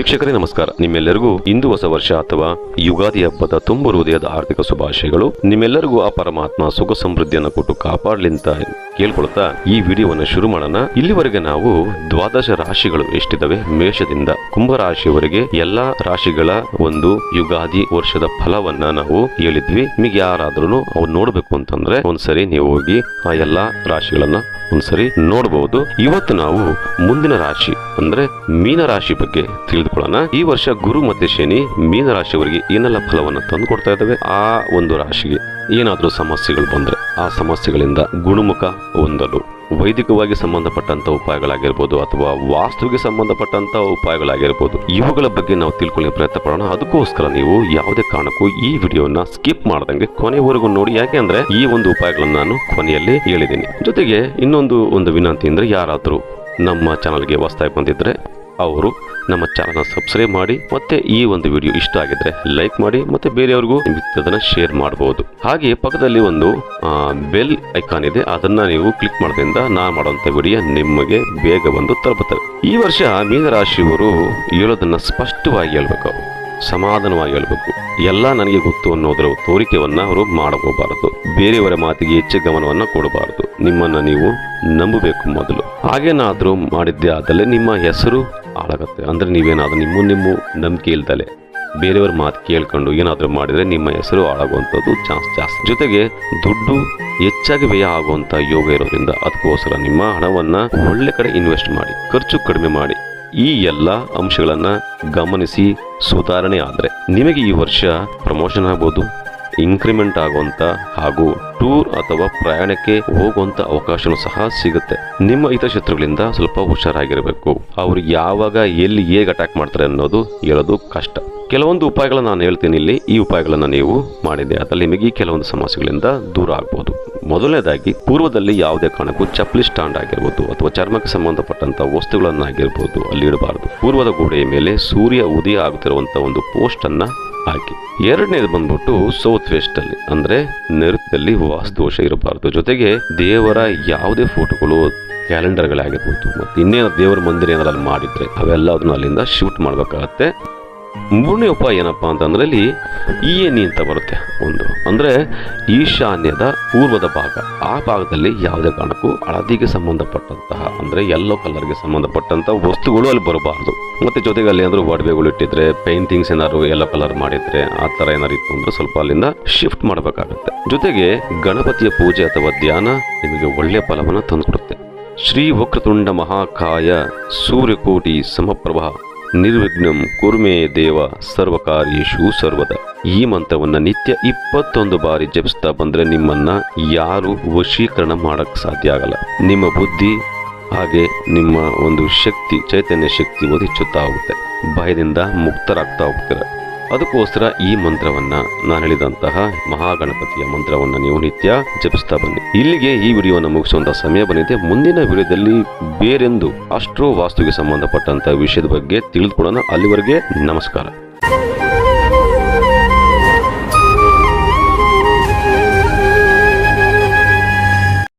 ವೀಕ್ಷಕರೇ, ನಮಸ್ಕಾರ. ನಿಮ್ಮೆಲ್ಲರಿಗೂ ಇಂದು ಹೊಸ ವರ್ಷ ಅಥವಾ ಯುಗಾದಿ ಹಬ್ಬದ ತುಂಬು ಹೃದಯದ ಆರ್ಥಿಕ ಶುಭಾಶಯಗಳು. ನಿಮ್ಮೆಲ್ಲರಿಗೂ ಆ ಪರಮಾತ್ಮ ಸುಖ ಸಮೃದ್ಧಿಯನ್ನು ಕೊಟ್ಟು ಕಾಪಾಡ್ಲಿಂತ ಕೇಳ್ಕೊಳ್ತಾ ಈ ವಿಡಿಯೋವನ್ನು ಶುರು ಮಾಡೋಣ. ಇಲ್ಲಿವರೆಗೆ ನಾವು ದ್ವಾದಶ ರಾಶಿಗಳು ಎಷ್ಟಿದಾವೆ? ಮೇಷದಿಂದ ಕುಂಭ ರಾಶಿಯವರೆಗೆ ಎಲ್ಲಾ ರಾಶಿಗಳ ಒಂದು ಯುಗಾದಿ ವರ್ಷದ ಫಲವನ್ನ ನಾವು ಹೇಳಿದ್ವಿ. ನಿಮಗೆ ಯಾರಾದ್ರೂ ಅವು ನೋಡ್ಬೇಕು ಅಂತಂದ್ರೆ ಒಂದ್ಸರಿ ನೀವು ಹೋಗಿ ಆ ಎಲ್ಲಾ ರಾಶಿಗಳನ್ನ ಒಂದ್ಸರಿ ನೋಡಬಹುದು ಇವತ್ತು ನಾವು ಮುಂದಿನ ರಾಶಿ, ಅಂದ್ರೆ ಮೀನ ರಾಶಿ ಬಗ್ಗೆ ತಿಳಿದುಕೊಳ್ಳೋಣ ಈ ವರ್ಷ ಗುರು ಮತ್ತೆ ಶನಿ ಮೀನ ರಾಶಿಯವರಿಗೆ ಏನೆಲ್ಲ ಫಲವನ್ನ ತಂದು ಕೊಡ್ತಾ ಇದ್ದಾವೆ? ಆ ಒಂದು ರಾಶಿಗೆ ಏನಾದ್ರೂ ಸಮಸ್ಯೆಗಳು ಬಂದ್ರೆ ಆ ಸಮಸ್ಯೆಗಳಿಂದ ಗುಣಮುಖ ಹೊಂದಲು ವೈದಿಕವಾಗಿ ಸಂಬಂಧಪಟ್ಟಂತ ಉಪಾಯಗಳಾಗಿರ್ಬೋದು ಅಥವಾ ವಾಸ್ತುವಿಗೆ ಸಂಬಂಧಪಟ್ಟಂತ ಉಪಾಯಗಳಾಗಿರ್ಬೋದು, ಇವುಗಳ ಬಗ್ಗೆ ನಾವು ತಿಳ್ಕೊಳ್ಳಿ ಪ್ರಯತ್ನ ಪಡೋಣ. ಅದಕ್ಕೋಸ್ಕರ ನೀವು ಯಾವುದೇ ಕಾರಣಕ್ಕೂ ಈ ವಿಡಿಯೋನ ಸ್ಕಿಪ್ ಮಾಡದಂಗೆ ಕೊನೆವರೆಗೂ ನೋಡಿ. ಯಾಕೆ ಅಂದ್ರೆ ಈ ಒಂದು ಉಪಾಯಗಳನ್ನ ನಾನು ಕೊನೆಯಲ್ಲಿ ಹೇಳಿದ್ದೀನಿ. ಜೊತೆಗೆ ಇನ್ನೊಂದು ಒಂದು ವಿನಂತಿ ಅಂದ್ರೆ ಯಾರಾದರೂ ನಮ್ಮ ಚಾನಲ್ಗೆ ಹೊಸದಾಗಿ ಬಂದಿದ್ರೆ ಅವರು ನಮ್ಮ ಚಾನಲ್ನ ಸಬ್ಸ್ಕ್ರೈಬ್ ಮಾಡಿ ಮತ್ತೆ ಈ ಒಂದು ವಿಡಿಯೋ ಇಷ್ಟ ಆಗಿದ್ರೆ ಲೈಕ್ ಮಾಡಿ ಮತ್ತೆ ಬೇರೆಯವರಿಗೂ ಅದನ್ನು ಶೇರ್ ಮಾಡಬಹುದು ಹಾಗೆ ಪಕ್ಕದಲ್ಲಿ ಒಂದು ಬೆಲ್ ಐಕಾನ್ ಇದೆ. ಅದನ್ನ ನೀವು ಕ್ಲಿಕ್ ಮಾಡೋದ್ರಿಂದ ನಾ ಮಾಡುವಂತ ವಿಡಿಯೋ ನಿಮಗೆ ಬೇಗ ಬಂದು ತಲುಪುತ್ತದೆ. ಈ ವರ್ಷ ಮೀನರಾಶಿಯವರು ಹೇಳೋದನ್ನ ಸ್ಪಷ್ಟವಾಗಿ ಹೇಳ್ಬೇಕು. ಸಮಾಧಾನವಾಗಿ ಹೇಳ್ಬೇಕು. ಎಲ್ಲ ನನಗೆ ಗೊತ್ತು ಅನ್ನೋದರ ತೋರಿಕೆಯನ್ನ ಅವರು ಮಾಡಕೋಬಾರದು ಬೇರೆಯವರ ಮಾತಿಗೆ ಹೆಚ್ಚು ಗಮನವನ್ನ ಕೊಡಬಾರದು. ನಿಮ್ಮನ್ನ ನೀವು ನಂಬಬೇಕು ಮೊದಲು. ಹಾಗೇನಾದ್ರೂ ಮಾಡಿದ್ದೆ ಆದಲ್ಲಿ ನಿಮ್ಮ ಹೆಸರು ಹಾಳಾಗತ್ತೆ. ಅಂದರೆ ನೀವೇನಾದರೂ ನಿಮ್ಮ ನಿಮ್ಮ ನಂಬಿಕೆ ಇಲ್ದಲೆ ಬೇರೆಯವ್ರ ಮಾತು ಕೇಳ್ಕೊಂಡು ಏನಾದರೂ ಮಾಡಿದರೆ ನಿಮ್ಮ ಹೆಸರು ಹಾಳಾಗುವಂಥದ್ದು ಚಾನ್ಸ್ ಜಾಸ್ತಿ. ಜೊತೆಗೆ ದುಡ್ಡು ಹೆಚ್ಚಾಗಿ ವ್ಯಯ ಆಗುವಂಥ ಯೋಗ ಇರೋದ್ರಿಂದ ಅದಕ್ಕೋಸ್ಕರ ನಿಮ್ಮ ಹಣವನ್ನು ಒಳ್ಳೆ ಕಡೆ ಇನ್ವೆಸ್ಟ್ ಮಾಡಿ, ಖರ್ಚು ಕಡಿಮೆ ಮಾಡಿ ಈ ಎಲ್ಲ ಅಂಶಗಳನ್ನು ಗಮನಿಸಿ ಸುಧಾರಣೆ ಆದರೆ ನಿಮಗೆ ಈ ವರ್ಷ ಪ್ರಮೋಷನ್ ಆಗ್ಬೋದು. ಇನ್ಕ್ರಿಮೆಂಟ್ ಆಗುವಂತ ಹಾಗೂ ಟೂರ್ ಅಥವಾ ಪ್ರಯಾಣಕ್ಕೆ ಹೋಗುವಂತ ಅವಕಾಶನೂ ಸಹ ಸಿಗುತ್ತೆ. ನಿಮ್ಮ ಹಿತಶತ್ರುಗಳಿಂದ ಸ್ವಲ್ಪ ಹುಷಾರಾಗಿರಬೇಕು. ಅವರು ಯಾವಾಗ ಎಲ್ಲಿ ಹೇಗೆ ಅಟ್ಯಾಕ್ ಮಾಡ್ತಾರೆ ಅನ್ನೋದು ಹೇಳೋದು ಕಷ್ಟ. ಕೆಲವೊಂದು ಉಪಾಯಗಳನ್ನು ನಾನು ಹೇಳ್ತೀನಿ ಇಲ್ಲಿ. ಈ ಉಪಾಯಗಳನ್ನು ನೀವು ಮಾಡಿದೆ ಅದರಲ್ಲಿ ನಿಮಗೆ ಕೆಲವೊಂದು ಸಮಸ್ಯೆಗಳಿಂದ ದೂರ ಆಗ್ಬೋದು. ಮೊದಲನೇದಾಗಿ, ಪೂರ್ವದಲ್ಲಿ ಯಾವುದೇ ಕಾರಣಕ್ಕೂ ಚಪ್ಪಲಿ ಸ್ಟಾಂಡ್ ಆಗಿರ್ಬೋದು ಅಥವಾ ಚರ್ಮಕ್ಕೆ ಸಂಬಂಧಪಟ್ಟಂತ ವಸ್ತುಗಳನ್ನಾಗಿರ್ಬೋದು ಅಲ್ಲಿ ಇಡಬಾರದು. ಪೂರ್ವದ ಗೋಡೆಯ ಮೇಲೆ ಸೂರ್ಯ ಉದಯ ಆಗುತ್ತಿರುವಂತ ಒಂದು ಪೋಸ್ಟ್ ಅನ್ನ ಹಾಕಿ. ಎರಡನೇದು ಬಂದ್ಬಿಟ್ಟು ಸೌತ್ ವೆಸ್ಟ್ ಅಲ್ಲಿ ಅಂದ್ರೆ ನೃತ್ಯದಲ್ಲಿ ವಾಸ್ತುದೋಷ ಇರಬಾರದು. ಜೊತೆಗೆ ದೇವರ ಯಾವುದೇ ಫೋಟೋಗಳು, ಕ್ಯಾಲೆಂಡರ್ಗಳಾಗಿರ್ಬೋದು. ಮತ್ತೆ ಇನ್ನೇನು ದೇವರ ಮಂದಿರ ಏನಾದ್ರು ಅಲ್ಲಿ ಮಾಡಿದ್ರೆ ಅವೆಲ್ಲದನ್ನು ಅಲ್ಲಿಂದ ಶೂಟ್ ಮಾಡ್ಬೇಕಾಗತ್ತೆ. ಮೂರನೇ ಉಪಾಯ ಏನಪ್ಪ ಅಂತಂದ್ರೆ ಇಲ್ಲಿ ಈ ಏನಿ ಅಂತ ಬರುತ್ತೆ ಒಂದು. ಅಂದರೆ ಈಶಾನ್ಯದ ಪೂರ್ವದ ಭಾಗ. ಆ ಭಾಗದಲ್ಲಿ ಯಾವುದೇ ಕಾರಣಕ್ಕೂ ಹಳದಿಗೆ ಸಂಬಂಧಪಟ್ಟಂತಹ, ಅಂದರೆ ಯೆಲ್ಲೋ ಕಲರ್ಗೆ ಸಂಬಂಧಪಟ್ಟಂತಹ ವಸ್ತುಗಳು ಅಲ್ಲಿ ಬರಬಾರ್ದು. ಮತ್ತು ಜೊತೆಗೆ ಅಲ್ಲಿ ಏನಾದ್ರು ಒಡವೆಗಳು ಇಟ್ಟಿದ್ರೆ ಪೇಂಟಿಂಗ್ಸ್ ಏನಾದ್ರು ಯೆಲ್ಲೋ ಕಲರ್ ಮಾಡಿದ್ರೆ, ಆ ಥರ ಏನಾದ್ರು ಇತ್ತು ಅಂದರೆ ಸ್ವಲ್ಪ ಅಲ್ಲಿಂದ ಶಿಫ್ಟ್ ಮಾಡಬೇಕಾಗುತ್ತೆ. ಜೊತೆಗೆ ಗಣಪತಿಯ ಪೂಜೆ ಅಥವಾ ಧ್ಯಾನ ನಿಮಗೆ ಒಳ್ಳೆಯ ಫಲವನ್ನು ತಂದುಕೊಡುತ್ತೆ. ಶ್ರೀ ವಕ್ರತುಂಡ ಮಹಾಕಾಯ ಸೂರ್ಯಕೋಟಿ ಸಮಪ್ರಭಾ ನಿರ್ವಿಘ್ನಂ ಕುರ್ಮೇ ದೇವ ಸರ್ವಕಾರ್ಯೇಶು ಸರ್ವದ. ಈ ಮಂತ್ರವನ್ನ ನಿತ್ಯ ಇಪ್ಪತ್ತೊಂದು ಬಾರಿ ಜಪಿಸ್ತಾ ಬಂದ್ರೆ ನಿಮ್ಮನ್ನ ಯಾರು ವಶೀಕರಣ ಮಾಡಕ್ ಸಾಧ್ಯ ಆಗಲ್ಲ. ನಿಮ್ಮ ಬುದ್ಧಿ ಹಾಗೆ ನಿಮ್ಮ ಒಂದು ಶಕ್ತಿ, ಚೈತನ್ಯ ಶಕ್ತಿ ಹೆಚ್ಚುತ್ತಾ ಹೋಗುತ್ತೆ. ಭಯದಿಂದ ಮುಕ್ತರಾಗ್ತಾ ಹೋಗ್ತೀರ. ಅದಕ್ಕೋಸ್ಕರ ಈ ಮಂತ್ರವನ್ನ ನಾನು ಹೇಳಿದಂತಹ ಮಹಾಗಣಪತಿಯ ಮಂತ್ರವನ್ನ ನೀವು ನಿತ್ಯ ಜಪಿಸ್ತಾ ಬನ್ನಿ. ಇಲ್ಲಿಗೆ ಈ ವಿಡಿಯೋವನ್ನು ಮುಗಿಸುವಂತಹ ಸಮಯ ಬಂದಿದೆ. ಮುಂದಿನ ವಿಡಿಯೋದಲ್ಲಿ ಬೇರೆಂದು ಅಷ್ಟೋ ವಾಸ್ತುಗೆ ಸಂಬಂಧಪಟ್ಟಂತಹ ವಿಷಯದ ಬಗ್ಗೆ ತಿಳಿದುಕೊಳ್ಳೋಣ. ಅಲ್ಲಿವರೆಗೆ ನಮಸ್ಕಾರ.